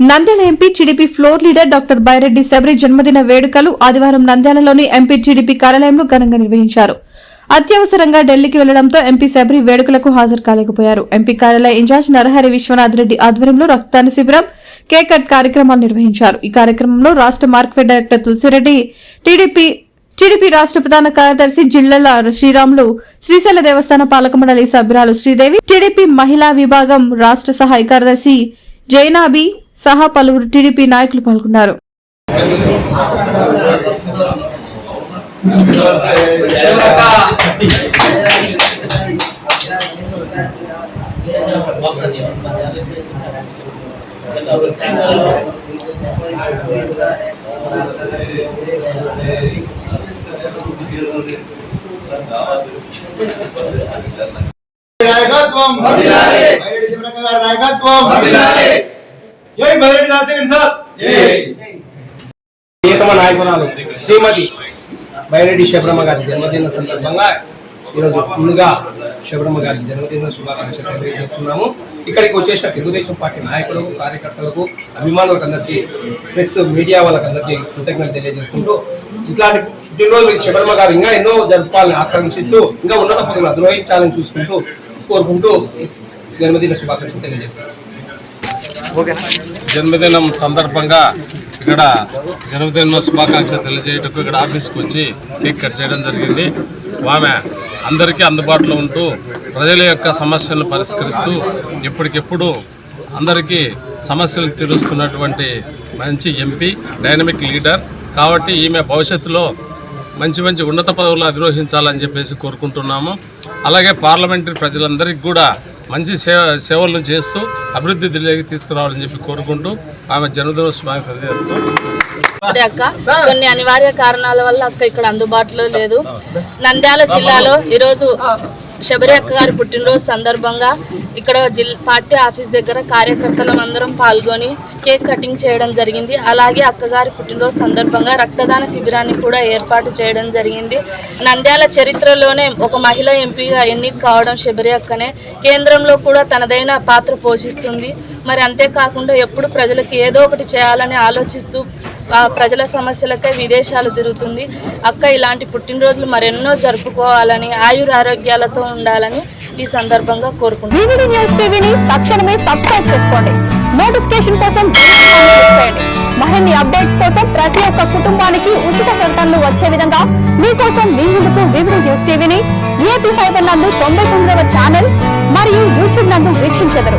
Nandyal MP TDP floor leader doctor Byreddy Sabari జన్మదిన వేడుకలు ఆదివారం నంద్యాలలోని ఎంపీ టీడీపీ కార్యాలయంలో ఘనంగా నిర్వహించారు. అత్యవసరంగా ఢిల్లీకి వెళ్ళడంతో ఎంపీ శబరి వేడుకలకు హాజరు కాలేకపోయారు. ఎంపీ కార్యాలయ ఇన్ఛార్జ్ నరహరి విశ్వనాథ్ రెడ్డి ఆధ్వర్యంలో రక్తదాన శిబిరం కేక్ కట్ కార్యక్రమాలు నిర్వహించారు. ఈ కార్యక్రమంలో రాష్ట market director Tulasireddy TDP TDP రాష్ట్ర ప్రధాన కార్యదర్శి జిల్లల శ్రీరాములు శ్రీశైల దేవస్థాన పాలక మండలి సభ్యురాలు శ్రీదేవి టీడీపీ మహిళా విభాగం రాష్ట్ర సహాయ కార్యదర్శి జైనాబి సహా పలువురు టీడీపీ నాయకులు పాల్గొన్నారు. నాయకత్వం. నాయకత్వం. జై బైరెడ్డి రాజశేఖర్ సార్. ప్రియతమ నాయకురాలు శ్రీమతి బైరెడ్డి శబరమ్మ గారి జన్మదిన సందర్భంగా ఈరోజు ముందుగా శబరమ్మ గారి జన్మదిన శుభాకాంక్షలు తెలియజేస్తున్నాము. ఇక్కడికి వచ్చేసిన తెలుగుదేశం పార్టీ నాయకులకు కార్యకర్తలకు అభిమానులకు అందరికీ ప్రెస్ మీడియా వాళ్ళకి అందరికీ కృతజ్ఞతలు తెలియజేసుకుంటూ ఇట్లాంటి పుట్టినరోజు శబరమ్మ గారు ఇంకా ఎన్నో జరపాలని ఆకాంక్షిస్తూ ఇంకా ఉన్నత పదవులు అధిరోహించాలని చూసుకుంటూ కోరుకుంటూ జన్మదిన శుభాకాంక్షలు తెలియజేస్తున్నాను జన్మదినం సందర్భంగా ఇక్కడ జన్మదిన శుభాకాంక్షలు తెలియజేయటకు ఇక్కడ ఆఫీస్కి వచ్చి కేక్ కట్ చేయడం జరిగింది. ఆమె అందరికీ అందుబాటులో ఉంటూ ప్రజల యొక్క సమస్యలను పరిష్కరిస్తూ ఎప్పటికెప్పుడు అందరికీ సమస్యలు తీరుస్తున్నటువంటి మంచి ఎంపీ డైనమిక్ లీడర్ కాబట్టి ఈమె భవిష్యత్తులో మంచి మంచి ఉన్నత పదవులు అధిరోహించాలని చెప్పేసి కోరుకుంటున్నాము. అలాగే పార్లమెంటరీ ప్రజలందరికీ కూడా మంచి సేవ సేవలను చేస్తూ అభివృద్ధి దిశలోకి తీసుకురావాలని చెప్పి కోరుకుంటూ ఆమె జన్మదిన శుభాకాంక్షలు చేస్తూ అక్క కొన్ని అనివార్య కారణాల వల్ల అక్క ఇక్కడ అందుబాటులో లేదు. నంద్యాల జిల్లాలో ఈరోజు శబరి అక్క గారి పుట్టినరోజు సందర్భంగా ఇక్కడ జిల్ పార్టీ ఆఫీస్ దగ్గర కార్యకర్తలం అందరం పాల్గొని కేక్ కటింగ్ చేయడం జరిగింది. అలాగే అక్కగారి పుట్టినరోజు సందర్భంగా రక్తదాన శిబిరాన్ని కూడా ఏర్పాటు చేయడం జరిగింది. నంద్యాల చరిత్రలోనే ఒక మహిళ ఎంపీగా ఎన్నిక కావడం శబరి అక్కనే కేంద్రంలో కూడా తనదైన పాత్ర పోషిస్తుంది. మరి అంతేకాకుండా ఎప్పుడు ప్రజలకు ఏదో ఒకటి చేయాలని ఆలోచిస్తూ ప్రజల సమస్యలకై విదేశాలు తిరుగుతుంది. అక్క ఇలాంటి పుట్టినరోజులు మరెన్నో జరుపుకోవాలని ఆయుర ఆరోగ్యాలతో ఉండాలని ఈ సందర్భంగా కోరుకుంటున్నాను. న్యూస్ టీవీని తక్షణమే సబ్స్క్రైబ్ చేసుకోండి. నోటిఫికేషన్ కోసం మరిన్ని అప్డేట్స్ కోసం ప్రతి ఒక్క కుటుంబానికి ఉచిత ప్రకటనలు వచ్చే విధంగా మీకోసం మీ ముందుకు వివిడి న్యూస్ టీవీని ఏపీ ఫైబర్ నందు తొంభై తొమ్మిదవ ఛానల్ మరియు యూట్యూబ్ నందు వీక్షించెదరు.